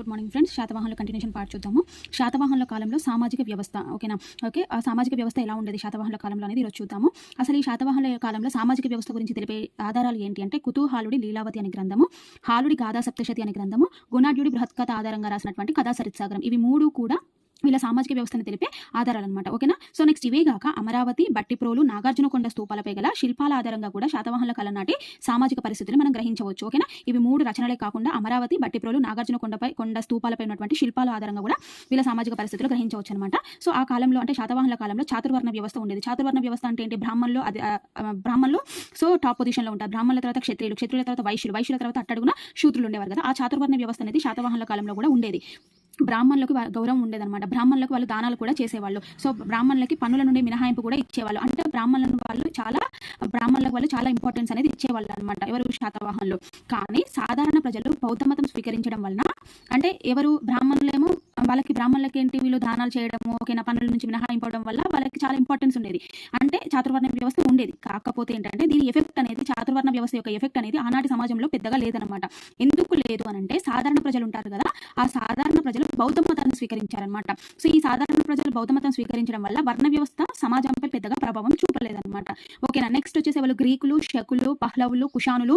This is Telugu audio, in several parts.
గుడ్ మార్నింగ్ ఫ్రెండ్స్ శాతవాహనుల కంటిన్యూషన్ పార్ట్ చూద్దాము. శాతవాహనుల కాలంలో సామాజిక వ్యవస్థ ఓకేనా? ఓకే ఆ సామాజిక వ్యవస్థ ఎలా ఉండేది శాతవాహనుల కాలంలో అనేది ఈరోజు చూద్దాము. అసలు ఈ శాతవాహనుల కాలంలో సామాజిక వ్యవస్థ గురించి తెలిపే ఆధారాలు ఏంటి అంటే కుతూహాలుడి లీలావతి అనే గ్రంథము హాలుడి గాథా సప్తశతి అనే గ్రంథము గుణాఢ్యుడి బృహత్కథ ఆధారంగా రాసినటువంటి కథా సరిత్సాగరం ఇవి మూడు కూడా వీళ్ళ సామాజిక వ్యవస్థను తెలిపే ఆధారాలు అనమాట ఓకేనా? సో నెక్స్ట్ ఇవే కాక అమరావతి బట్టిప్రోలు నాగార్జునకొండ స్తూపాలపై గల శిల్పాల ఆధారంగా కూడా శాతవాహనుల కాలం నాటి సామాజిక పరిస్థితులు మనం గ్రహించవచ్చు. ఓకేనా? ఇవి మూడు రచనలే కాకుండా అమరావతి బట్టిప్రోలు నాగార్జునకొండపై కొండ స్తూపాలపై ఉన్నటువంటి శిల్పాల ఆధారంగా కూడా వీళ్ళ సామాజిక పరిస్థితులు గ్రహించవచ్చు అనమాట సో ఆ కాలంలో అంటే శాతవాహనుల కాలంలో చాతుర్వర్ణ వ్యవస్థ ఉండేది. చాతుర్వర్ణ వ్యవస్థ అంటే ఏంటి? బ్రాహ్మణులు అది బ్రాహ్మణులు సో టాప్ పొజిషన్లో ఉంటారు. బ్రాహ్మణుల తర్వాత క్షత్రియులు క్షత్రియుల తర్వాత వైశ్యులు వైశ్యుల తర్వాత అట్టడుగున శూద్రులు ఉండేవారు కదా. ఆ చాతుర్వర్ణ వ్యవస్థ అనేది శాతవాహనుల కాలంలో కూడా ఉండేది. బ్రాహ్మణులకు గౌరవం ఉండేదన్నమాట. బ్రాహ్మణులకు వాళ్ళు దానాలు కూడా చేసేవాళ్ళు. సో బ్రాహ్మణులకి పన్నుల నుండి మినహాయింపు కూడా ఇచ్చేవాళ్ళు. అంటే బ్రాహ్మణులను వాళ్ళు చాలా బ్రాహ్మణులకు వాళ్ళు చాలా ఇంపార్టెన్స్ అనేది ఇచ్చేవాళ్ళు అనమాట ఎవరు శాతవాహనులు. కానీ సాధారణ ప్రజలు బౌద్ధ మతం స్వీకరించడం వలన అంటే ఎవరు బ్రాహ్మణులేమో వాళ్ళకి బ్రాహ్మణులకి ఏంటి వీళ్ళు దానాలు చేయడము ఓకేనా పనుల నుంచి మినహాయింపడం వల్ల వాళ్ళకి చాలా ఇంపార్టెన్స్ ఉండేది. అంటే చాతుర్వర్ణ వ్యవస్థ ఉండేది. కాకపోతే ఏంటంటే దీని ఎఫెక్ట్ అనేది చాతుర్వర్ణ వ్యవస్థ యొక్క ఎఫెక్ట్ అనేది ఆనాటి సమాజంలో పెద్దగా లేదనమాట ఎందుకు లేదు అని అంటే సాధారణ ప్రజలు ఉంటారు కదా ఆ సాధారణ ప్రజలు బౌద్ధ మతాన్ని స్వీకరించారనమాట సో ఈ సాధారణ ప్రజలు బౌద్ధ మతం స్వీకరించడం వల్ల వర్ణ వ్యవస్థ సమాజంపై పెద్దగా ప్రభావం చూపలేదన్నమాట. ఓకేనా నెక్స్ట్ వచ్చేసి వాళ్ళు గ్రీకులు శకులు పహ్లవులు కుషానులు.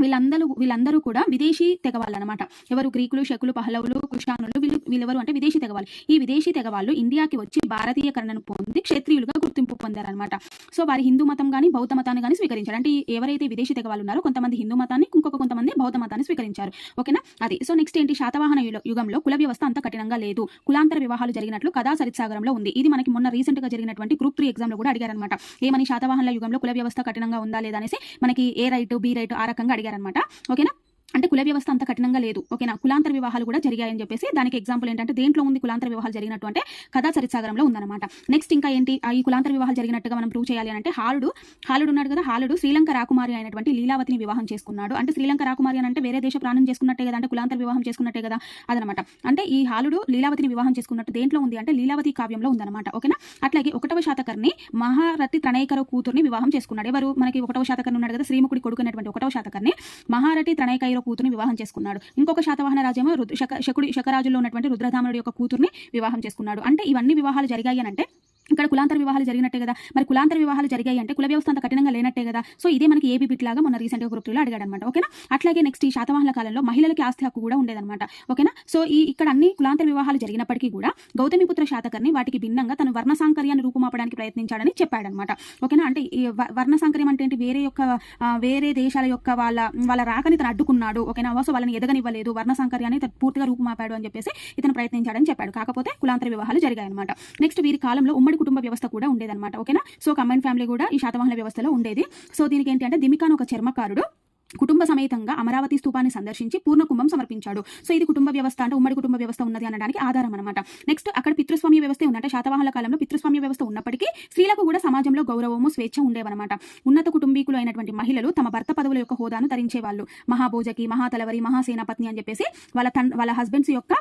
వీళ్ళందరూ వీళ్ళందరూ కూడా విదేశీ తెగవాళ్ళు అనమాట ఎవరు గ్రీకులు శకులు పహలవులు కుషానులు వీళ్ళు వీళ్ళెవరు అంటే విదేశీ తెగవాళ్ళు. ఈ విదేశీ తెగవాళ్ళు ఇండియాకి వచ్చి భారతీయకరణను పొంది క్షత్రియులుగా గుర్తింపు పొందారనమాట. సో వారి హిందూ మతం కానీ బౌద్ధ మతాన్ని కానీ స్వీకరించారు. అంటే ఎవరైతే విదేశీ తెగవాళ్ళు ఉన్నారో కొంతమంది హిందూ మతాన్ని ఇంకొక కొంతమంది బౌద్ధ మతాన్ని స్వీకరించారు. ఓకేనా? అది. సో నెక్స్ట్ ఏంటి? శాతవాహన యుగంలో కుల వ్యవస్థ అంత కఠినంగా లేదు. కులాంతర వివాహాలు జరిగినట్లు కథా సరిత్సాగరంలో ఉంది. ఇది మనకి మొన్న రీసెంట్గా జరిగినటువంటి గ్రూప్ త్రీ ఎగ్జామ్లో కూడా అడిగారనమాట. ఏమని శాతవాహన యుగంలో కుల వ్యవస్థ కఠినంగా ఉందా లేదా అనేసి మనకి ఏ రైట్ బి రైట్ ఆ రకంగా అడిగారనమాట ఓకేనా? అంటే కుల వ్యవస్థ అంత కఠినంగా లేదు. ఓకేనా? కులాంతర వివాహాలు కూడా జరిగాయని చెప్పేసి దానికి ఎగ్జాంపుల్ ఏంటంటే దేంట్లో ఉంది కులాంతర వివాహాలు జరిగినట్టు అంటే కథా చరిత్సాగరంలో ఉందన్నమాట. నెక్స్ట్ ఇంకా ఏంటి? ఆ ఈ కులాంతర వివాహాలు జరిగినట్టుగా మనం ప్రూవ్ చేయాలి అంటే హాలుడు హాలుడు ఉన్నాడు కదా హాలుడు శ్రీలంక రాకుమారి అయినటువంటి లీలావతిని వివాహం చేసుకున్నాడు. అంటే శ్రీలంక రాకుమారి అని అంటే వేరే దేశ ప్రాణం చేసుకున్నట్టే కదా అంటే కులాంతర వివాహం చేసుకున్నట్టే కదా అదనమాట అంటే ఈ హాలుడు లీలావతిని వివాహం చేసుకున్నట్టు దేంట్లో ఉంది అంటే లీలావతి కావ్యంలో ఉందన్నమాట. ఓకేనా? అట్లాగే ఒకటవ శాతకర్ణి మహారతి ప్రణయకర కూతుర్ని వివాహం చేసుకున్నాడు. ఎవరు? మనకి ఒకటవ శాతకర్ని ఉన్నాడు కదా శ్రీముఖుడి కొడుకునేటువంటి ఒకటవ ఒకటవ మహారతి మహారథి ప్రణయకైర కూతుర్ని వివాహం చేసుకున్నాడు. ఇంకొక శాతవాహన రాజేమో రుద్ర శక శకుడి శకరాజుల్లో ఉన్నటువంటి రుద్రధాముడి యొక్క కూతుర్ని వివాహం చేసుకున్నాడు. అంటే ఇవన్నీ వివాహాలు జరిగాయి అంటే ఇక్కడ కులాంతర వివాహాలు జరిగినట్టే కదా. మరి కులాంతర వివాహాలు జరిగాయి అంటే కుల వ్యవస్థ అంత కఠినంగా లేనట్టే కదా. సో ఇదే మనకి ఏబీ బిట్ లాగా మొన్న రీసెంట్గా గ్రూప్లో అడిగాడు అనమాట ఓకేనా? అట్లాగే నెక్స్ట్ ఈ శాతవాహన కాలంలో మహిళలకి ఆస్తి హక్కు కూడా ఉండేదన్నమాట. ఓకేనా? సో ఈ ఇక్కడ అన్ని కులాంతర వివాహాలు జరిగినప్పటికీ కూడా గౌతమిపుత్ర శాతకర్ని వాటికి భిన్నంగా తను వర్ణ సాంకర్యాన్ని రూపుమాపడానికి ప్రయత్నించాడని చెప్పాడనమాట ఓకేనా? అంటే ఈ వ- వర్ణ సాంకర్యం అంటే ఏంటి? వేరే యొక్క వేరే దేశాల యొక్క వాళ్ళ వాళ్ళ రాకని తను అడ్డుకున్నాడు. ఓకేనా? సో వాళ్ళని ఎదగనివ్వలేదు. వర్ణ సాంకర్యాన్ని తను పూర్తిగా రూపుమాపాడు అని చెప్పేసి ఇతను ప్రయత్నించాడని చెప్పాడు. కాకపోతే కులాంతర వివాహాలు జరిగాయి అనమాట నెక్స్ట్ వీరి కాలంలో ఉమ్మడి కుటుంబ వ్యవస్థ కూడా ఉండేదన్నమాట ఓకేనా? సో కంబైన్ ఫ్యామిలీ కూడా ఈ శాతవాహన వ్యవస్థలో ఉండేది. సో దీనికి ఏంటి అంటే దిమికాన్ ఒక చర్మకారుడు కుటుంబ సమేతంగా అమరావతి స్థూపాన్ని సందర్శించి పూర్ణ కుంభం సమర్పించాడు. సో ఇది కుటుంబ వ్యవస్థ అంటే ఉమ్మడి కుటుంబ వ్యవస్థ ఉన్నది అనడానికి ఆధారం అనమాట నెక్స్ట్ అక్కడ పితృస్వామ్య వ్యవస్థ ఉందంటే. శాతవాహన కాలంలో పితృస్వామ్య వ్యవస్థ ఉన్నప్పటికీ స్త్రీలకు కూడా సమాజంలో గౌరవము స్వేచ్ఛ ఉండేవన్నమాట. ఉన్నత కుటుంబీకులు అయినటువంటి మహిళలు తమ భర్త పదవుల యొక్క హోదాను ధరించేవాళ్ళు. మహాభోజకి మహాతలవరి మహాసేనాపత్ని అని చెప్పేసి వాళ్ళ తన్ వాళ్ళ హస్బెండ్స్ యొక్క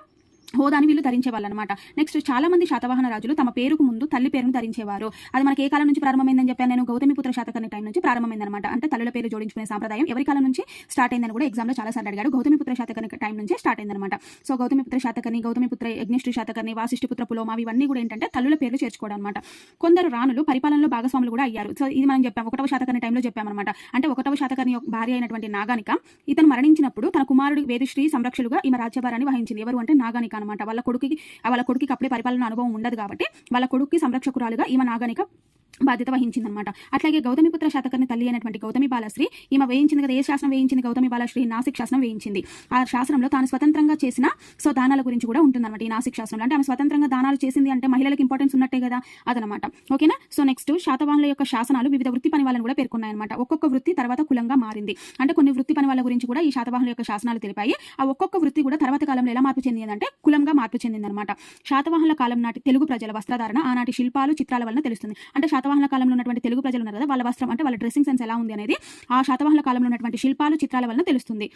హోదాని వీళ్ళు ధరించేవాళ్ళు అనమాట నెక్స్ట్ చాలా మంది శాతవాహన రాజులు తమ పేరుకు ముందు తల్లి పేరును ధరించేవారు. అది మనకి ఏ కాలం నుంచి ప్రారంభమైందని చెప్పాను నేను? గౌతమిపుత్ర శాతకర్ణి టైం నుంచి ప్రారంభమైందనమాట అంటే తల్లుల పేరు జోడించుకునే సాంప్రదాయం ఎవరి కాలం నుంచి స్టార్ట్ అయిందని కూడా ఎగ్జామ్లో చాలా సార్లు అడిగాడు. గౌతమిపుత్ర శాతకర్ణి టైం నుంచి స్టార్ట్ అయిందనమాట సో గౌతమిపుత్ర శాతకర్ణి గౌతమిపుత్ర యజ్ఞిష్ఠి శాతకర్ణి వాసిష్ఠిపుత్ర పులోమ ఇవన్నీ కూడా ఏంటంటే తల్లుల పేర్లు చేర్చుకోవడం అనమాట కొందరు రాణులు పరిపాలనలో భాగస్వాములు కూడా అయ్యారు. సో ఇది మనం చెప్పాం. ఒకటవ శాతకర్ణి టైంలో చెప్పామన్నమాట. అంటే ఒకటవ శాతకర్ణి భార్య అయినటువంటి నాగానిక ఇతను మరణించినప్పుడు తన కుమారుడు వేదిశ్రీ సంరక్షలుగా ఈమె రాజ్యభారాన్ని వహించింది. ఎవరు అంటే నాగానిక. అనమాట. వాళ్ళ కొడుకుకి వాళ్ళ కొడుకుకి అప్పుడే పరిపాలన అనుభవం ఉండదు కాబట్టి వాళ్ళ కొడుకుకి సంరక్షకురాలుగా ఈమె నాగనిక బాధ్యత వహించింది అనమాట అట్లాగే గౌతమిపుత్ర శాతకర్ణి తల్లి అయినటువంటి గౌతమి బాలశ్రీ ఈమె వేయించింది కదా ఏ శాసనం వేయించింది? గౌతమి బాలశ్రీ నాసిక్ శాసనం వేయించింది. ఆ శాసనంలో తాను స్వతంత్రంగా చేసిన సో దానాల గురించి కూడా ఉంటుందన్నమాట ఈ నాసిక్ శాసనంలో. అంటే ఆమె స్వతంత్రంగా దానాలు చేసింది అంటే మహిళలకు ఇంపార్టెన్స్ ఉన్నట్టే కదా అదనమాట ఓకేనా? సో నెక్స్ట్ శాతవాహనుల యొక్క శాసనాలు వివిధ వృత్తి పని వాళ్ళని కూడా పేర్కొన్నాయన్నమాట. ఒక్కొక్క వృత్తి తర్వాత కులంగా మారింది. అంటే కొన్ని వృత్తి పని వాళ్ళ గురించి కూడా ఈ శాతవాహనుల యొక్క శాసనాలు తెలిపాయి. ఆ ఒక్కొక్క వృత్తి కూడా తర్వాత కాలంలో ఎలా మార్పు చెందిందంటే కులంగా మార్పు చెందిందనమాట శాతవాహనుల కాలం నాటి తెలుగు ప్రజల వస్త్రధారణ ఆనాటి శిల్పాలు చిత్రాల వలన తెలుస్తుంది. అంటే శాతవాహన కాలంలో ఉన్నటువంటి తెలుగు ప్రజలు ఉన్నారు కదా వాళ్ళ వస్త్రం అంటే వాళ్ళ డ్రెస్సింగ్ సెన్స్ ఎలా ఉంది అనేది ఆ శాతవాహన కాలంలో ఉన్నటువంటి శిల్పాలు చిత్రాల వలన తెలుస్తుంది.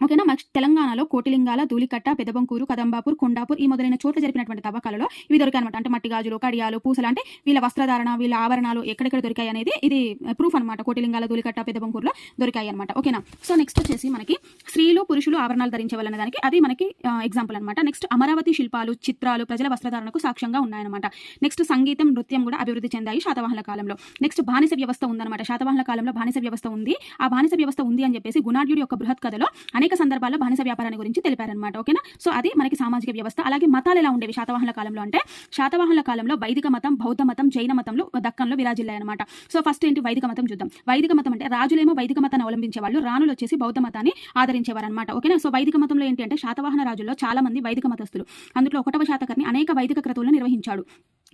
ఓకేనా? మన తెలంగాణలో కోటిలింగాల ధూలికట్ట పెదబంకూరు కదంబాపూర్ కొండాపూర్ ఈ మొదలైన చోట్ల జరిపినటువంటి తవ్వకాలలో ఇవి దొరికాయి అనమాట అంటే మట్టి గాజులు కడియాలు పూసలు అంటే వీళ్ళ వస్త్రధారణ వీళ్ళ ఆభరణాలు ఎక్కడెక్కడ దొరికాయి అనేది ఇది ప్రూఫ్ అనమాట కోటిలింగాల ధూలికట్ట పెదబంకూరులో దొరికాయి అనమాట ఓకేనా? సో నెక్స్ట్ వచ్చేసి మనకి స్త్రీలు పురుషులు ఆభరణాలు ధరించే వాళ్ళ దానికి అది మనకి ఎగ్జాంపుల్ అనమాట నెక్స్ట్ అమరావతి శిల్పాలు చిత్రాలు ప్రజల వస్త్రధారణకు సాక్ష్యంగా ఉన్నాయన్నమాట. నెక్స్ట్ సంగీతం నృత్యం కూడా అభివృద్ధి చెందాయి శాతవాహన కాలంలో. నెక్స్ట్ బానిస వ్యవస్థ ఉందన్నమాట. శాతవాహన కాలంలో బానిస వ్యవస్థ ఉంది. ఆ బానిస వ్యవస్థ ఉంది అని చెప్పేసి గుణాఢ్యుడి యొక్క బృహత్ కథలో అనేక సందర్భాల్లో బానిస వ్యాపారాన్ని గురించి తెలిపారనమాట ఓకేనా సో అది మనకి సామాజిక వ్యవస్థ. అలాగే మతాలు ఎలా ఉండేవి శాతవాహన కాలంలో అంటే శాతవాహన కాలంలో వైదిక మతం బౌద్ధ మతం జైన మతంలో దక్కన్లో విరాజిల్లాయనమాట సో ఫస్ట్ ఏంటి? వైదిక మతం చూద్దాం. వైదిక మతం అంటే రాజులేమో వైదిక మతాన్ని అవలంబించేవాళ్ళు రాణులు వచ్చేసి బౌద్ధ మతాన్ని ఆదరించేవారు అనమాట ఓకేనా సో వైదిక మతంలో ఏంటి అంటే శాతవాహన రాజుల్లో చాలా మంది వైదిక మతస్థులు. అందులో ఒకటవ శాతకర్ని అనేక వైదిక క్రతువులను నిర్వహించాడు.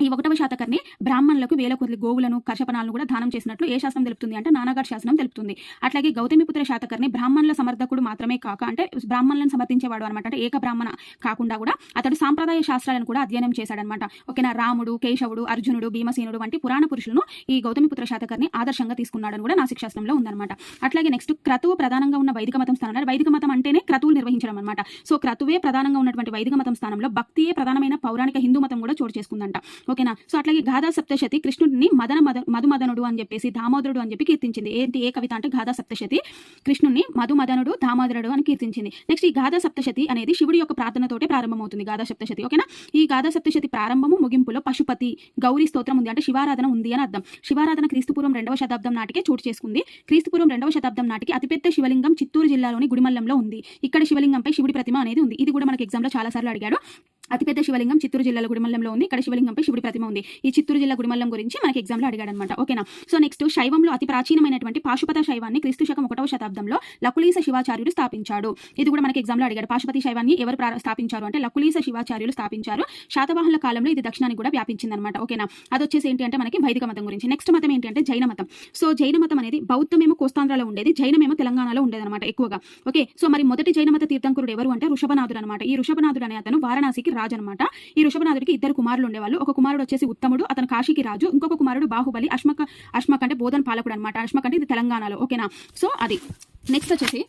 ఈ ఒకటవ శాతకర్ని బ్రాహ్మణులకు వేల కొద్ది గోవులను కర్షపణాలను కూడా దానం చేసినట్లు ఏ శాస్త్రం తెలుపుతుంది అంటే నానాగారి శాసనం తెలుపుతుంది. అట్లాగే గౌతమిపుత్ర శాతకర్ణి బ్రాహ్మణుల సమర్థకుడు మాత్రమే కాక అంటే బ్రాహ్మణులను సమర్థించేవాడు అనమాట. అంటే ఏక బ్రాహ్మణ కాకుండా కూడా అతడు సాంప్రదాయ శాస్త్రాలను కూడా అధ్యయనం చేశాడనమాట. ఓకేనా? రాముడు కేశవుడు అర్జునుడు భీమసేనుడు వంటి పురాణ పురుషులను ఈ గౌతమిపుత్ర శాతకర్ణి ఆదర్శంగా తీసుకున్నాడని కూడా నాసిక్ శాస్త్రంలో ఉందన్నమాట. అట్లాగే నెక్స్ట్ క్రతువు ప్రధానంగా ఉన్న వైదిక మతం స్థానంలో వైదిక మతం అంటేనే క్రతువులు నిర్వహించడం అనమాట సో క్రతువే ప్రధానంగా ఉన్నటువంటి వైదిక మతం స్థానంలో భక్తియే ప్రధానమైన పౌరాణిక హిందూ మతం కూడా చోటు చేసుకుందంట. ఓకేనా? సో అట్లాగే గాథా సప్తశతి కృష్ణుడిని మదన మద మధుమదనుడు అని చెప్పేసి దామోదరుడు అని చెప్పి కీర్తించింది. ఏంటి? ఏ కవిత అంటే గాథా సప్తశతి కృష్ణుడిని మధుమదనుడు దామోదరుడు అని కీర్తించింది. నెక్స్ట్ ఈ గాథా సప్తశతి అనేది శివుడి యొక్క ప్రార్థనతోటే ప్రారంభమవుతుంది గాథా సప్తశతి. ఓకేనా? ఈ గాథా సప్తశతి ప్రారంభము ముగింపులో పశుపతి గౌరీ స్తోత్రం ఉంది. అంటే శివారాధన ఉంది అని అర్థం. శివారాధన క్రీస్తుపూర్వం రెండవ శతాబ్దం నాటికే చోటు చేసుకుంది. క్రీస్తుపూర్వం రెండవ శతాబ్దం నాటికి అతిపెద్ద శివలింగం చిత్తూరు జిల్లాలోని గుడిమల్లంలో ఉంది. ఇక్కడ శివలింగంపై శివుడి ప్రతిమ అనేది ఉంది. ఇది కూడా మనకి ఎగ్జామ్లో చాలా సార్లు అడిగాడు. అతిపెద్ద శివలింగం చిత్తూరు జిల్లాలో గుడిమల్లంలో ఉంది. ఇక్కడ శివలింగంపై శివుడి ప్రతిమ ఉంది. ఈ చిత్తూరు జిల్లా గుడిమల్లం గురించి మనకి ఎగ్జామ్లో అడిగాడు అనమాట ఓకేనా సో నెక్స్ట్ శైవంలో అతి ప్రాచీనమైనటువంటి పాశుపత శైవాన్ని క్రీస్తు శకం ఒకటవ శతాబ్దంలో లకులీస శివాచార్యుడు స్థాపించాడు. ఇది కూడా మనకి ఎగ్జామ్లో అడిగాడు. పాశుపతి శైవాన్ని ఎవరు స్థాపించారు అంటే లకులీస శివాచార్యులు స్థాపించారు. శాతవాహనుల కాలంలో ఇది దక్షిణానికి కూడా వ్యాపించింది అనమాట ఓకేనా అది వచ్చేసి ఏంటి అంటే మనకి వైదిక మతం గురించి. నెక్స్ట్ మతం ఏంటి అంటే జైన మతం. సో జైన మతం అనేది బౌద్ధమేమో కోస్తాంధ్రలో ఉండేది. జైనమేమో తెలంగాణలో ఉండేది అనమాట ఎక్కువగా. ఓకే సో మరి మొదటి జైన మత తీర్థంకురుడు ఎవరు అంటే ఋషభనాథుడు అనమాట ఈ ఋషభనాథుడు అనే అతను వారణాసికి రాజు అనమాట ఈ ఋషభనాథుడికి ఇద్దరు కుమారులు ఉండేవాళ్ళు. ఒక కుమారుడు వచ్చేసి ఉత్తముడు అతను కాశీకి రాజు. ఇంకొక కుమారుడు బాహుబలి అశ్మక అశ్మక్ అంటే బోధన్ పాలకుడు అనమాట అశ్మక్ అంటే ఇది తెలంగాణలో ఓకేనా? సో అది. నెక్స్ట్ వచ్చేసి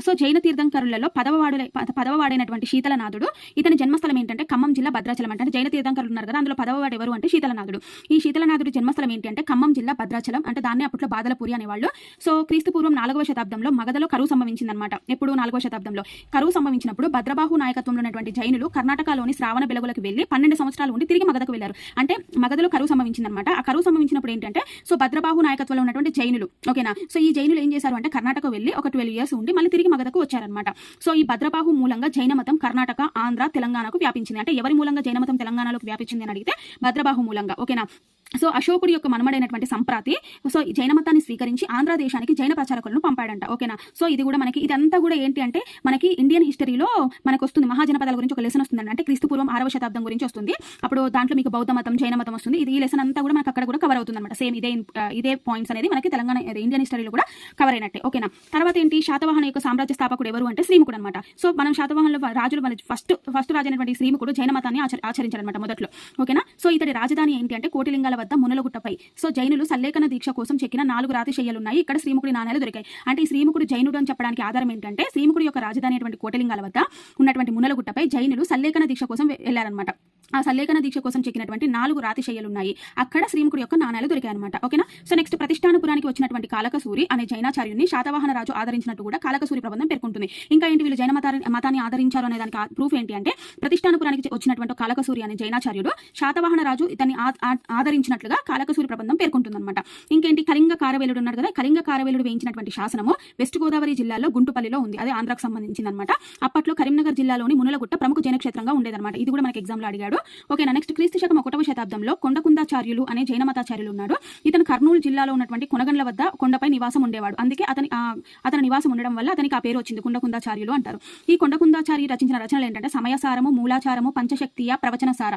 సో జైన తీర్థంకరులలో పదవవాడు పద- పదవవాడైనటువంటి శీతలనాథుడు ఇతని జన్మస్థలం ఏంటంటే ఖమ్మం జిల్లా భద్రాచలం అంటే. జైన తీర్థంకరులు ఉన్నారు కదా అందులో పదవవాడు ఎవరు అంటే శీతలనాథుడు. ఈ శీతలనాథుడి జన్మస్థలం ఏంటంటే ఖమ్మం జిల్లా భద్రాచలం అంటే దాన్ని అప్పట్లో బాదలపురి అనేవాళ్ళు. సో క్రీస్తు పూర్వం నాలుగవ శతాబ్దంలో మగధలో కరువు సంభవించిందనమాట ఎప్పుడు నాలుగవ శతాబ్దంలో? కరువు సంభవించినప్పుడు భద్రబాహు నాయకత్వంలో ఉన్నటువంటి జైనులు కర్ణాటకలోని శ్రావణ బెలగులకు వెళ్ళి పన్నెండు సంవత్సరాలు ఉండి తిరిగి మగధకు వెళ్ళారు అంటే మగధలో కరువు సంభవించిందనమాట ఆ కరువు సంభవించినప్పుడు ఏంటంటే సో భద్రబాహు నాయకత్వంలో ఉన్నటువంటి జైనులు ఓకేనా? సో ఈ జైనులు ఏం చేశారు అంటే కర్ణాటక వెళ్ళి ఒక ట్వెల్వ్ ఇయర్స్ ఉండి మళ్ళీ తిరిగి మగధకు వచ్చారనమాట సో ఈ భద్రబాహు మూలంగా జైన మతం కర్ణాటక ఆంధ్ర తెలంగాణకు వ్యాపించింది. అంటే ఎవరి మూలంగా జైన మతం తెలంగాణలోకి వ్యాపించింది అని అడిగితే భద్రబాహు మూలంగా. ఓకేనా? సో అశోకుడి యొక్క మనమడైనటువంటి సంప్రాతి సో ఈ జైన మతాన్ని స్వీకరించి ఆంధ్ర దేశానికి జైన ప్రచారకులను పంపాడంట. ఓకేనా? సో ఇది కూడా మనకి ఇదంతా కూడా ఏంటి అంటే మనకి ఇండియన్ హిస్టరీలో మనకు వస్తుంది మహాజనపదాల గురించి ఒక లెసన్ వస్తుందండి. అంటే క్రీస్తు పూర్వం ఆరవ శతాబ్దం గురించి వస్తుంది. అప్పుడు దాంట్లో మీకు బౌద్ధ మతం జైన మతం వస్తుంది. ఇది ఈ లెసన్ అంతా కూడా మనకు అక్కడ కూడా కవర్ అవుతుంది అనమాట సేమ్ ఇదే ఇదే పాయింట్స్ అనేది మనకి తెలంగాణ ఇండియన్ హిస్టరీలో కూడా కవర్ అయినట్టే. ఓకేనా? తర్వాత ఏంటి? శాతవాహన యొక్క సామ్రాజ్య స్థాపకుడు ఎవరు అంటే శ్రీముడు అనమాట సో మనం శాతవాహనలో రాజులు మన ఫస్ట్ ఫస్ట్ రాజు అయినటువంటి శ్రీముకుడు జైన మతాన్ని ఆచరించారనమాట మొదట్లో. ఓకేనా? సో ఇతడి రాజధాని ఏంటి అంటే కోటిలింగాల వద్ద మునలగుట్టపై. సో జైనులు సల్లేఖన దీక్ష కోసం చెక్కిన నాలుగు రాతి శయ్యలున్నాయి. ఇక్కడ శ్రీముఖుడి నాణ్యాలు దొరికాయి. అంటే ఈ శ్రీముఖుడు జైనుడు అని చెప్పడానికి ఆధారం ఏంటంటే శ్రీముఖుడి యొక్క రాజధాని అయినటువంటి కోటలింగాల వద్ద ఉన్నటువంటి మునలగుట్టపై జైనులు సల్లేఖన దీక్ష కోసం వె- వెళ్ళారనమాట ఆ సల్లేఖన దీక్ష కోసం చెక్కినటువంటి నాలుగు రాతి శయ్యలు ఉన్నాయి అక్కడ శ్రీముఖుడి యొక్క నాణ్యాలు దొరికాయి అనమాట ఓకేనా? సో నెక్స్ట్ ప్రతిష్టానపురానికి వచ్చినటువంటి కాలకసూరి అనే జైనాచార్యుని శాతవాహన రాజు ఆదరించినట్టు కూడా కాలకసూరి ప్రబంధం పేర్కొంటుంది. ఇంకా ఏంటి వీళ్ళు జైన మతాన్ని మతాన్ని ఆదరించారు అనే దానికి ప్రూఫ్ ఏంటి అంటే ప్రతిష్టానపురానికి వచ్చినటువంటి కాలకసూరి అనే జైనాచార్యుడు శాతవాహన రాజు ఇతన్ని ఆ- వేయించినట్లుగా ఆదరించినట్లుగా కాలకసూరి ప్రబంధం పేర్కొంటుందన్నమాట. ఇంకేంటి? కళింగ కారవేలుడు ఉన్నారు కదా కళింగ కారవేలుడు వేయించినటువంటి శాసనము వెస్ట్ గోదావరి జిల్లాలో గుంటుపల్లిలో ఉంది. అదే ఆంధ్రాకు సంబంధించిందనమాట అప్పట్లో కరీంనగర్ జిల్లాలోని మునులగుట్ట ప్రముఖ జైన క్షేత్రంగా ఉండేదన్నమాట. ఇది కూడా మనకి ఎగ్జామ్లో అడిగాడు. ఓకేనా? నెక్స్ట్ క్రీస్తు శకం ఒకటవ శతాబ్దంలో కొండకుందాచార్యులు అనే జైన మతాచార్యులు ఉన్నాడు. ఇతను కర్నూలు జిల్లాలో ఉన్నటువంటి కొనగండ్ల వద్ద కొండపై నివాసం ఉండేవాడు. అందుకే అతని ఆ, అతని నివాసం ఉండడం వల్ల అతనికి ఆ పేరు వచ్చింది. కొండకుందాచార్యులు అంటారు. ఈ కొండకుందాచార్య రచించిన రచనలు ఏంటంటే సమయసారము మూలాచారము పంచశక్తియ ప్రవచనసార.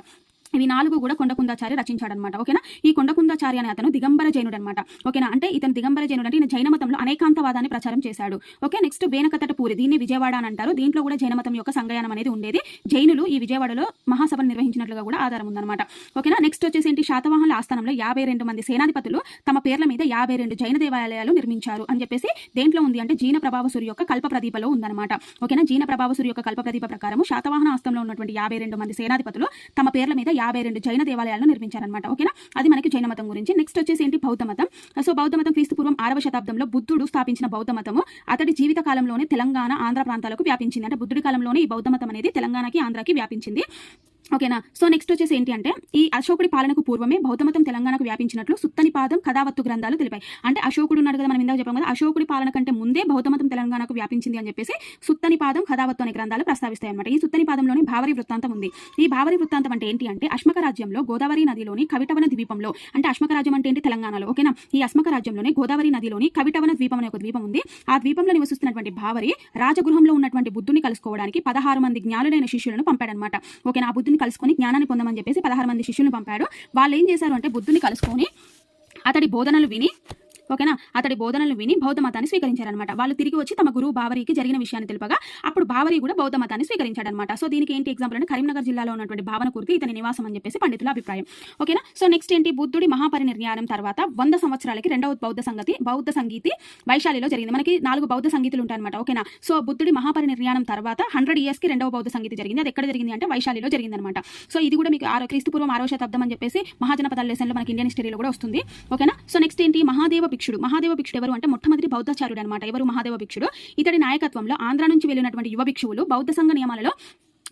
ఇవి నాలుగు కూడా కొండకుందాచారి రచించాడనమాట. ఓకేనా? ఈ కొండకుందాచార్య అనే అతను దిగంబర జైనుడు అనమాట ఓకేనా? అంటే ఇతను దిగంబర జైనుడు అంటే ఈయన జైన మతంలో అనేకాంతవాదాన్ని ప్రచారం చేశాడు. ఓకే? నెక్స్ట్ బేనకతట పూరి దీన్ని విజయవాడ అని అంటారు. దీంట్లో కూడా జైన మతం యొక్క సంగయానం అనేది ఉండేది. జైనులు ఈ విజయవాడలో మహాసభను నిర్వహించినట్లుగా కూడా ఆధారం ఉందన్నమాట ఓకేనా? నెక్స్ట్ వచ్చేసి ఏంటి? శాతవాహనుల ఆస్థానంలో యాభై రెండు మంది సేనాధిపతులు తమ పేర్ల మీద యాభై రెండు జైన దేవాలయాలు నిర్మించారు అని చెప్పేసి దేంట్లో ఉంది అంటే జీన ప్రభావసురి యొక్క కల్ప ప్రదీపలో ఉందన్నమాట ఓకేనా? జీన ప్రభావసురి యొక్క కల్ప ప్రదీప ప్రకారం శాతవాహన ఆస్థంలో ఉన్నటువంటి యాభై రెండు మంది సేనాధిపతులు తమ పేర్ల మీద యాభై రెండు జైన దేవాలయాలను నిర్మించారనమాట ఓకేనా? అది మనకి జైన మతం గురించి. నెక్స్ట్ వచ్చేసి ఏంటి? బౌద్ధ మతం. సో బౌద్ధ మతం క్రీస్తు పూర్వం ఆరవ శతాబ్దంలో బుద్ధుడు స్థాపించిన బౌద్ధ మతము. అతడి జీవిత కాలంలోనే తెలంగాణ ఆంధ్ర ప్రాంతాలకు వ్యాపించింది. అంటే బుద్ధుడి కాలంలోనే ఈ బౌద్ధ మతం అనేది తెలంగాణకి ఆంధ్రాకి వ్యాపించింది. ఓకేనా? సో నెక్స్ట్ వచ్చేసి ఏంటి అంటే ఈ అశోకుడి పాలనకు పూర్వమే బౌద్ధమతం తెలంగాణకు వ్యాపించినట్లు సుత్తనిపాదం కథావత్తు గ్రంథాలు తెలిపాయి. అంటే అశోకుడు ఉన్నాడు కదా మనం ఇందాక చెప్పాం కదా అశోకుడి పాలన కంటే ముందే బౌద్ధమతం తెలంగాణకు వ్యాపించింది అని చెప్పేసి సుత్తనిపాదం కథావత్తు అనే గ్రంథాలు ప్రస్తావిస్తాయి అనమాట ఈ సుత్తనిపాదంలోని భావరి వృత్తాంతం ఉంది. ఈ భావరి వృత్తాంతం అంటే ఏంటి అంటే అశ్మక రాజ్యంలో గోదావరి నదిలోని కవిటవన ద్వీపంలో అంటే అశ్మక రాజ్యం అంటే ఏంటి తెలంగాణలో ఓకేనా? ఈ అశ్మక రాజ్యంలోని గోదావరి నదిలోని కవిటవన ద్వీపం అనే ఒక ద్వీపం ఉంది. ఆ ద్వీపంలో నివసిస్తున్నటువంటి భావరి రాజగృహంలో ఉన్నటువంటి బుద్ధుని కలుసుకోవడానికి పదహారు మంది జ్ఞానులైన శిష్యులను పంపాడనమాట ఓకేనా? ఆ బుద్ధుని కలుసుకొని జ్ఞానాన్ని పొందమని చెప్పేసి పదహారు మంది శిష్యులను పంపాడు. వాళ్ళు ఏం చేశారు అంటే బుద్ధుని కలుసుకొని అతడి బోధనలు విని ఓకేనా? అతడి బోధనలు విని బౌద్ధ మతాన్ని స్వీకరించారనమాట వాళ్ళు తిరిగి వచ్చి తమ గురువు బావరికి జరిగిన విషయాన్ని తెలుపగా అప్పుడు బావరి కూడా బౌద్ధ మతాన్ని స్వీకరించాడనమాట సో దీనికి ఏంటి ఎగ్జాంపుల్ అంటే కరీంనగర్ జిల్లాలో ఉన్నటువంటి భావన కుర్తి ఇతని నివాసం అని చెప్పేసి పండితుల అభిప్రాయం. ఓకేనా? సో నెక్స్ట్ ఏంటి? బుద్ధుడి మహాపరినిర్యాణం తర్వాత వంద సంవత్సరాలకి రెండవ బౌద్ధ సంగతి బౌద్ధ సంగీతి వైశాలిలో జరిగింది. మనకి నాలుగు బౌద్ధ సంగీతులు ఉంటాయన్నమాట. ఓకేనా? సో బుద్ధుడి మహాపరినిర్యాణం తర్వాత హండ్రెడ్ ఇయర్స్కి రెండవ బౌద్ధ సంగీతి జరిగింది. అది ఎక్కడ జరిగింది అంటే వైశాలిలో జరిగింది అనమాట సో ఇది కూడా మీకు ఆరో క్రీస్తు పూర్వం ఆరో శతాబ్దం అని చెప్పేసి మహాజనపదాల లెసన్లో మనకి ఇండియన్ హిస్టరీలో కూడా వస్తుంది. ఓకేనా? సో నెక్స్ట్ ఏంటి? మహాదేవ భిక్షుడు. మహాదేవ భిక్షుడు ఎవరు అంటే మొట్టమొదటి బౌద్ధాచార్యుడు అనమాట ఎవరు మహాదేవ భిక్షుడు? ఇతడి నాయకత్వంలో ఆంధ్ర నుంచి వెళ్ళినటువంటి యువ భిక్షువులు బౌద్ధ సంఘ నియమాలలో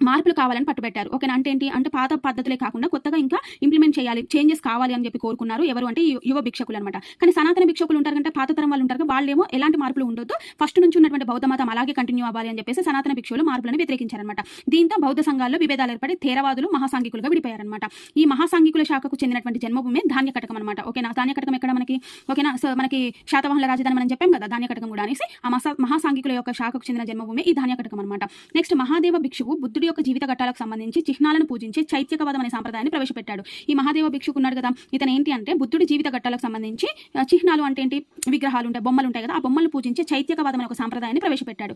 మార్పులు కావాలని పట్టుబెట్టారు. ఓకేనా? అంటే ఏంటి? అంటే పాత పద్ధతులే కాకుండా కొత్తగా ఇంకా ఇంప్లిమెంట్ చేయాలి చేంజెస్ కావాలి అని చెప్పి కోరుకున్నారు ఎవరు అంటే యువ భిక్షకులు అనమాట కానీ సనాతన భిక్షకులు ఉంటారు కంటే పాత తరం వాళ్ళు ఉంటారు వాళ్ళేమో ఎలాంటి మార్పులు ఉండొద్దు. ఫస్ట్ నుంచి ఉన్నటువంటి బౌద్ధ మతం అలాగే కంటిన్యూ అవ్వాలి అని చెప్పేసి సనాతన భిక్షులు మార్పులను వ్యతిరేకించారనమాట దీంతో బౌద్ధ సంఘాల్లో విభేదాలు ఏర్పడి థేరవాదులు మహాసాంఘికులుగా విడిపోయారనమాట ఈ మహాసాంఘికుల శాఖకు చెందినటువంటి జన్మభూమి ధాన్య కటకం అనమాట ఓకేనా? ధాన్య కటకం ఎక్కడ మనకి? ఓకేనా? సో మనకి శాతవాహనుల రాజధాని మనం చెప్పాం కదా ధాన్య కటకం కూడా అనేసి ఆ మహాసాంఘికుల యొక్క శాఖకు చెందిన జన్మభూమి ఈ ధాన్య కటకం అనమాట నెక్స్ట్ మహాదేవ భిక్షువు బుద్ధుడి యొక్క జీవిత ఘట్టాలకు సంబంధించి చిహ్నాలను పూజించే చైత్యకవాదం అనే సాంప్రదాయాన్ని ప్రవేశపెట్టాడు. ఈ మహాదేవ భిక్షుకు ఉన్నాడు కదా. ఇతను ఏంటి అంటే బుద్ధుడి జీవిత ఘట్టాలకు సంబంధించి చిహ్నాలు అంటే ఏంటి? విగ్రహాలు ఉంటాయి బొమ్మలు ఉంటాయి కదా. ఆ బొమ్మలు పూజించే చైత్యకవాదం అనే ఒక సాంప్రదాయాన్ని ప్రవేశపెట్టాడు.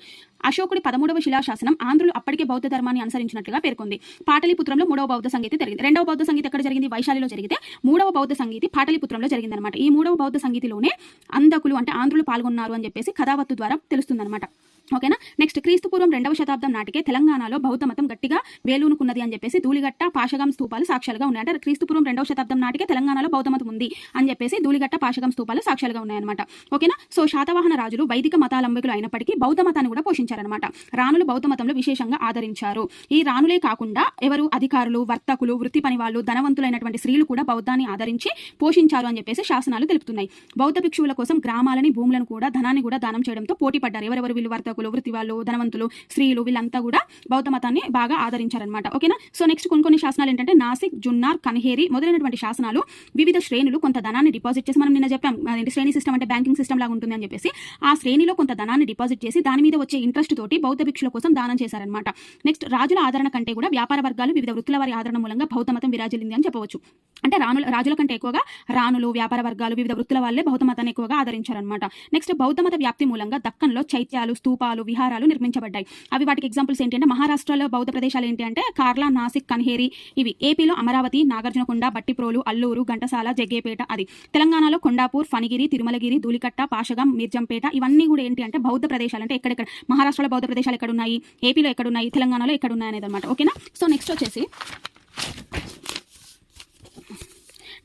అశోకుడి పదమూడవ శిలాశాసనం ఆంధ్రులు అప్పటికే బౌద్ధ ధర్మాన్ని అనుసరించినట్లుగా పేర్కొంది. పాటలీపుత్రంలో మూడవ బౌద్ధ సంగీతి జరిగింది. రెండవ బౌద్ధ సంగీతి ఎక్కడ జరిగింది? వైశాలిలో జరిగితే మూడవ బౌద్ధ సంగీతి పాటలీపుత్రంలో జరిగిందనమాట ఈ మూడవ బౌద్ధ సంగీతిలోనే అందకులు అంటే ఆంధ్రులు పాల్గొన్నారు అని చెప్పేసి కథావత్తు ద్వారా తెలుస్తుందన్నమాట. ఓకేనా? నెక్స్ట్ క్రీస్తు పూర్వం రెండవ శతాబ్దం నాటికే తెలంగాణలో బౌద్ధ మతం గట్టిగా వేలూనుకున్నది అని చెప్పేసి ధూళిగట్ట పాషగం స్థూపాలు సాక్ష్యాలుగా ఉన్నాయి అంటే క్రీస్తు పూర్వం రెండవ శతాబ్దం నాటికే తెలంగాణలో బౌద్ధ మతం ఉంది అని చెప్పేసి ధూళిగట్ట పాషగం స్థూపాలు సాక్ష్యాలుగా ఉన్నాయన్నమాట. ఓకేనా? సో శాతవాహన రాజులు వైదిక మతాలంబికులు అయినప్పటికీ బౌద్ధ మతాన్ని కూడా పోషించారనమాట రాణులు బౌద్ధ మతంలో విశేషంగా ఆదరించారు. ఈ రాణులే కాకుండా ఎవరు అధికారులు వర్తకులు వృత్తి పని వాళ్ళు ధనవంతులైనటువంటి స్త్రీలు కూడా బౌద్ధాన్ని ఆదరించి పోషించారు అని చెప్పేసి శాసనాలు తెలుపుతున్నాయి. బౌద్ధ భిక్షువుల కోసం గ్రామాలని భూములను కూడా ధనాన్ని కూడా దానం చేయడంతో పోటీ పడ్డారు. ఎవరెవరు వీళ్ళు? వర్తకులు వృత్తి వాళ్ళు ధనవంతులు స్త్రీలు వీళ్ళంతా కూడా బౌద్ధ మతాన్ని బాగా ఆదరించారనమాట ఓకేనా? సో నెక్స్ట్ కొన్ని కొన్ని శాసనాలు ఏంటంటే నాసిక్ జున్నార్ కన్హేరి మొదలైనటువంటి శాసనాలు వివిధ శ్రేణులు కొంత ధనాన్ని డిపాజిట్ చేసి మనం నిన్న చెప్పాం. అదేంటి? శ్రేణి సిస్టమ్ అంటే బ్యాంకింగ్ సిస్టమ్ లాగా ఉంటుంది అని చెప్పేసి ఆ శ్రేణిలో కొంత ధనాన్ని డిపాజిట్ చేసి దాని మీద వచ్చే ఇంట్రెస్ట్ తోటి బౌద్ధ భిక్షుల కోసం దానం చేశారనమాట నెక్స్ట్ రాజుల ఆదరణ కంటే కూడా వ్యాపార వర్గాలు వివిధ వృత్తుల వారి ఆదరణ మూలంగా బౌద్ధ మతం విరాజిల్లింది అని చెప్పవచ్చు. అంటే రాణుల రాజుల కంటే ఎక్కువగా రాణులు వ్యాపార వర్గాలు వివిధ వృత్తుల వాళ్ళే బౌద్ధ మతాన్ని ఎక్కువగా ఆదరించారనమాట నెక్స్ట్ బౌద్ధ మత వ్యాప్తి మూలంగా దక్కన్లో చైత్యాలు స్థూపాలు విహారాలు నిర్మించబడ్డాయి. అవి వాటికి ఎగ్జాంపుల్స్ ఏంటంటే మహారాష్ట్రలో బౌద్ధ ప్రదేశాలు ఏంటి అంటే కార్లా నాసిక్ కన్హేరి ఇవి ఏపీలో అమరావతి నాగార్జునకొండ బట్టిప్రోలు అల్లూరు ఘంటసాల జగ్గేపేట అది. తెలంగాణలో కొండాపూర్ ఫణిగిరి తిరుమలగిరి ధూళికట్ట పాషగం మిర్జంపేట ఇవన్నీ కూడా ఏంటి అంటే బౌద్ధ ప్రదేశాలు అంటే ఎక్కడెక్కడ మహారాష్ట్రలో బౌద్ధ ప్రదేశాలు ఎక్కడున్నాయి ఏపీలో ఎక్కడున్నాయి తెలంగాణలో ఎక్కడున్నాయి అనేది అనమాట ఓకేనా? సో నెక్స్ట్ వచ్చేసి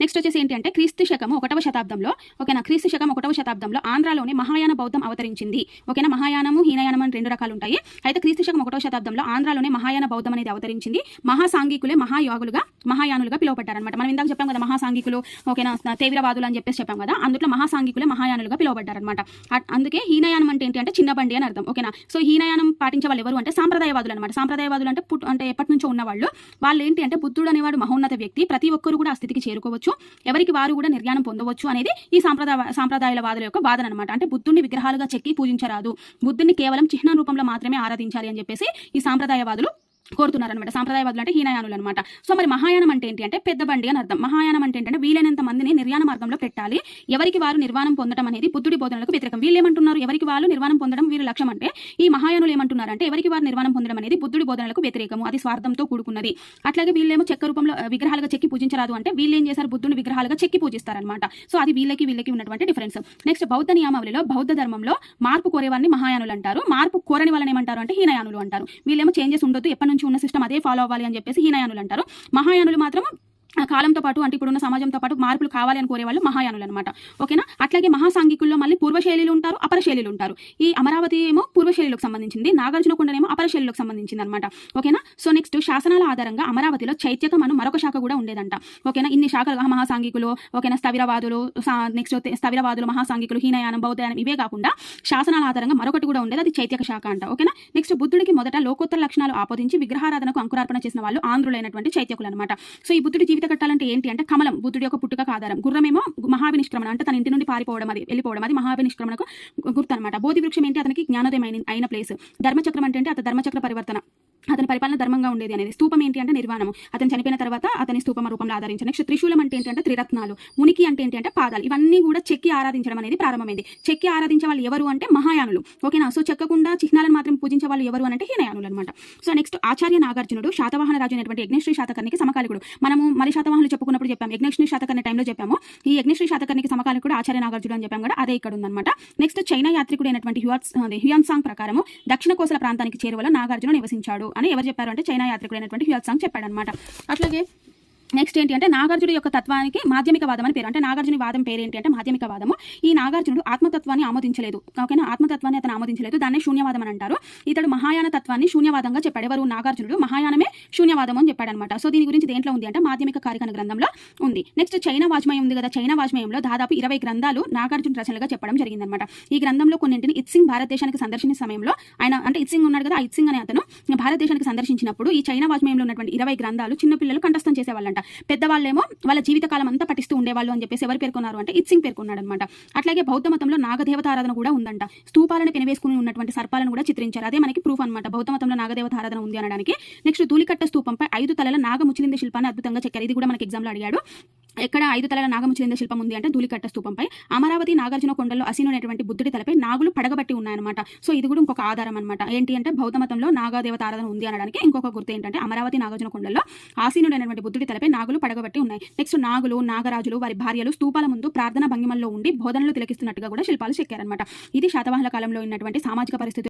నెక్స్ట్ వచ్చేసి ఏంటి అంటే క్రీస్తు శకము ఒకటవ శతాబ్దంలో ఓకేనా? క్రీస్తు శకం ఒకటవ శతాబ్దంలో ఆంధ్రాలోని మహాయాన బౌద్ధం అవతరించింది. ఓకేనా? మహాయానము హీనయానం అని రెండు రకాలు ఉంటాయి. అయితే క్రీస్తు శకం ఒకటవ శతాబ్దంలో ఆంధ్రాలోనే మహాయాన బౌద్ధం అనేది అవతరించింది. మహాసాంఘికులే మహాయోగులుగా మహాయానులుగా పిలువబడ్డారనమాట మనం ఇందాక చెప్పాం కదా మహాసాంఘికులు ఓకేనా? తీవ్రవాదులు అని చెప్పేసి చెప్పాం కదా. అందులో మహాసాంఘికులే మహాయానులుగా పిలువబడ్డారనమాట అందుకే హీనయానం అంటే ఏంటి అంటే చిన్న బండి అని అర్థం ఓకేనా? సో హీనయానం పాటించే వాళ్ళు ఎవరు అంటే సాంప్రదాయవాదులు అనమాట సాంప్రదాయవాదులు అంటే అంటే ఎప్పటి నుంచో ఉన్నవాళ్ళు. వాళ్ళు ఏంటి అంటే బుద్ధుడు అనేవాడు మహోన్నత వ్యక్తి. ప్రతి ఒక్కరు కూడా ఆ స్థితికి చేరుకోవచ్చు. ఎవరికి వారు కూడా నిర్యాణం పొందవచ్చు అనేది ఈ సాంప్రదాయ సాంప్రదాయాల వాదుల యొక్క వాదన అనమాట అంటే బుద్ధుడిని విగ్రహాలుగా చెక్కి పూజించరాదు. బుద్ధుడిని కేవలం చిహ్న రూపంలో మాత్రమే ఆరాధించాలి అని చెప్పేసి ఈ సాంప్రదాయవాదులు కోరుతున్నారనమాట సాంప్రదాయవాదులు అంటే హీనయానులు అనమాట సో మరి మహాయానం అంటే ఏంటి అంటే పెద్ద బండి అని అర్థం. మహాయానం అంటే ఏంటంటే వీలైనంత మందిని నిర్యాణ మార్గంలో పెట్టాలి. ఎవరికి వారు నిర్వాణం పొందడం అనేది బుద్ధుడి బోధనలకు వ్యతిరేకం. వీళ్ళు ఏమంటున్నారు ఎవరికి వాళ్ళు నిర్వాణం పొందడం వీరి లక్ష్యం అంటే ఈ మహాయానులు ఏమంటున్నారు అంటే ఎవరికి వారు నిర్వాణం పొందడం అనేది బుద్ధుడి బోధనలకు వ్యతిరేకము. అది స్వార్థంతో కూడుకున్నది. అట్లాగే వీళ్ళేమో చెక్క రూపంలో విగ్రహాలుగా చెక్కి పూజించరాదు అంటే వీళ్ళు ఏం చేశారు? బుద్ధుని విగ్రహాలుగా చెక్కి పూజిస్తారనమాట సో అది వీళ్ళకి వీళ్ళకి ఉన్నటువంటి డిఫరెన్స్. నెక్స్ట్ బౌద్ధ నియమావళిలో బౌద్ధ ధర్మంలో మార్పు కోరేవారిని మహాయానులు అంటారు. మార్పు కోరని వాళ్ళని ఏమంటారు అంటే హీనయానులు అంటారు. వీళ్ళేమో చేంజెస్ ఉండొద్దు ఎప్పటి నుంచి ఉన్న సిస్టమ్ అదే ఫాలో అవ్వాలి అని చెప్పేసి హీనయానులు అంటారు. మహాయానులు మాత్రం కాలంతో పాటు అంటే ఇప్పుడున్న సమాజంతో పాటు మార్పులు కావాలి అని కోరేవాళ్ళు మహాయానులు అనమాట ఓకేనా? అట్లాగే మహాసాంఘికుల్లో మళ్ళీ పూర్వశైలిలు ఉంటారు అపరశైలిలు ఉంటారు. ఈ అమరావతి ఏమో పూర్వశైలిలోకి సంబంధించింది నాగార్జున కొండనేమో అపరశైలిలోకి సంబంధించింది అనమాట ఓకేనా? సో నెక్స్ట్ శాసనాల ఆధారంగా అమరావతిలో చైత్యకం అను మరొక శాఖ కూడా ఉండేదంట. ఓకేనా? ఇన్ని శాఖలుగా మహాసాంఘికులు ఓకేనా? స్థవిరవాదులు నెక్స్ట్ స్థవిరవాదులు మహాసాంఘికులు హీనయానం బౌద్ధయానం ఇవే కాకుండా శాసనాల ఆధారంగా మరొకటి కూడా ఉండేది అది చైత్యక శాఖ అంట. ఓకేనా? నెక్స్ట్ బుద్ధుడికి మొదట లోకోత్తర లక్షణాలు ఆపోదించి విగ్రహారాధనకు అంకురార్పణ చేసిన వాళ్ళు ఆంధ్రులైనటువంటి చైత్యకులు అనమాట సో ఈ బుద్ధుడి జీవిత కట్టాలంటే ఏంటి అంటే కమలం బుద్ధుడి యొక్క పుట్టుక ఆధారం గుర్రమేమో మహావినిష్క్రమణ అంటే తన ఇంటి నుండి పారిపోవడం అది వెళ్ళిపోవడం అది మహావినిష్క్రమణకు గుర్తు అనమాట బోధి వృక్షం ఏంటి? అతనికి జ్ఞానోదయం అయిన ప్లేస్ ధర్మచక్రం అంటే అతను అతని ధర్మచక్ర పరివర్తన. అతని పరిపాలన ధర్మంగా ఉండేది అనేది. స్తూపం ఏంటి అంటే నిర్వాణము. అతను చనిపోయిన తర్వాత అతని స్తూపం రూపంలో ఆదరించారు నెక్స్ట్ త్రిశూలం అంటే ఏంటంటే త్రిరత్నాలు. మునికి అంటే ఏంటి అంటే పాదాలు. ఇవన్నీ కూడా చెక్కి ఆరాధించడం అనేది ప్రారంభమైంది. చెక్కి ఆరాధించే వాళ్ళు ఎవరు అంటే మహాయానులు. ఓకేనా? సో చెక్కకుండా చిహ్నాలను మాత్రం పూజించే వాళ్ళు ఎవరు అంటే హీనయానులు అనమాట సో నెక్స్ట్ ఆచార్య నాగార్జునుడు శాతవాహన రాజు అనేటువంటి యజ్ఞశ్రీ శాతకర్ణికి సమకాలికుడు. మనము మరి శాతవాహనులు చెప్పుకున్నప్పుడు చెప్పాము. యజ్ఞశ్రీ శాతకర్ణి టైంలో చెప్పాము. ఈ యజ్ఞశ్రీ శాతకర్ణికి సమకాలికుడు ఆచార్య నాగార్జునుడు అని చెప్పాము కూడా అదే ఇక్కడ ఉందన్నమాట. నెక్స్ట్ చైనా యాత్రికుడు అయినటువంటి హ్యూయాన్ సాంగ్ ప్రకారం దక్షిణ కోసల ప్రాంతానికి చేరువలో నాగార్జున నివసించాడు అని ఎవరు చెప్పారు అంటే చైనా యాత్రికుడైనటువంటి హ్యూయాత్సాంగ్ చెప్పాడనమాట అట్లాగే నెక్స్ట్ ఏంటి అంటే నాగార్జుడు యొక్క తత్వానికి మాధ్యమిక వాదం అని పేరు. అంటే నాగార్జుని వాదం పేరు ఏంటి అంటే మాధ్యమిక వాదము. ఈ నాగార్జునుడు ఆత్మతత్వాన్ని ఆమోదించలేదు. ఓకేనా? ఆత్మతత్వాన్ని అతను ఆమోదించలేదు. దాన్నే శూన్యవాదం అని అంటారు. ఇతడు మహాయాన తత్వాన్ని శూన్యవాదంగా చెప్పాడు. ఎవరు? నాగార్జునుడు. మహాయానమే శూన్యవాదం అని చెప్పాడు అనమాట సో దీని గురించి దేంట్లో ఉంది అంటే మాధ్యమిక కార్యక్రమ గ్రంథంలో ఉంది. నెక్స్ట్ చైనా వాజ్మయం ఉంది కదా? చైనా వాజ్మయంలో దాదాపు ఇరవై గ్రంథాలు నాగార్జున రచనలుగా చెప్పడం జరిగిందనమాట ఈ గ్రంథంలో కొన్నింటిని ఇత్సింగ్ భారతదేశానికి సందర్శించిన సమయంలో ఆయన అంటే ఇత్సింగ్ ఉన్నాడు కదా? ఇత్సింగ్ అనే అతను భారతదేశానికి సందర్శించినప్పుడు ఈ చైనా వాజ్మయంలో ఉన్నటువంటి ఇరవై గ్రంథాలు చిన్నపిల్లలు కంఠస్థం చేసేవాళ్ళంట. పెద్దవాళ్ళేమో వాళ్ళ జీవితకాలం అంతా పఠిస్తూ ఉండేవాళ్ళు అని చెప్పేసి ఎవరు పేర్కొన్నారు అంటే ఇత్సింగ్ పేర్కొన్నాడు అనమాట అట్లాగే బౌద్ధ మతంలో నాగదేవతారాధన కూడా ఉందంట. స్థూపాలను పెనవేసుకుని ఉన్నటువంటి సర్పాలను కూడా చిత్రించారు. అదే మనకి ప్రూఫ్ అనమాట. బౌద్ధ మతంలో నాగదేవత ఆరాధన ఉంది అనడానికి. నెక్స్ట్ ధూళికట్ట స్థూపంపై ఐదు తలల నాగముచిలింద శిల్పాన్ని అద్భుతంగా చెక్కారు. ఇది కూడా మనకి ఎగ్జామ్లో అడిగాడు. ఎక్కడ ఐదు తలల నాగముచిలింద శిల్పం ఉంది అంటే ధూళికట్ట స్థూపంపై. అమరావతి నాగార్జున కొండల్లో అసీనునటువంటి బుద్ధుడి తలపై నాగులు పడగబట్టి ఉన్నాయన్నమాట. సో ఇది కూడా ఇంకొక ఆధారం అనమాట ఏంటి అంటే బౌద్ధ మతంలో నాగదేవత ఆరాధన ఉంది అనడానికి ఇంకొక గుర్తు ఏంటంటే అమరావతి నాగార్జున కొండల్లో ఆసీనుడైనటువంటి బుద్ధుడి తలపై నాగులు పడగబట్టి ఉన్నాయి. నెక్స్ట్ నాగులు నాగరాజులు వారి భార్యలు స్తూపాల ముందు ప్రార్థన భంగిమల్లో ఉండి బోధనలు తిలకిస్తున్నట్టుగా కూడా శిల్పాలు చెక్కారనమాట ఇది శాతవాహన కాలంలో ఉన్నటువంటి సామాజిక పరిస్థితి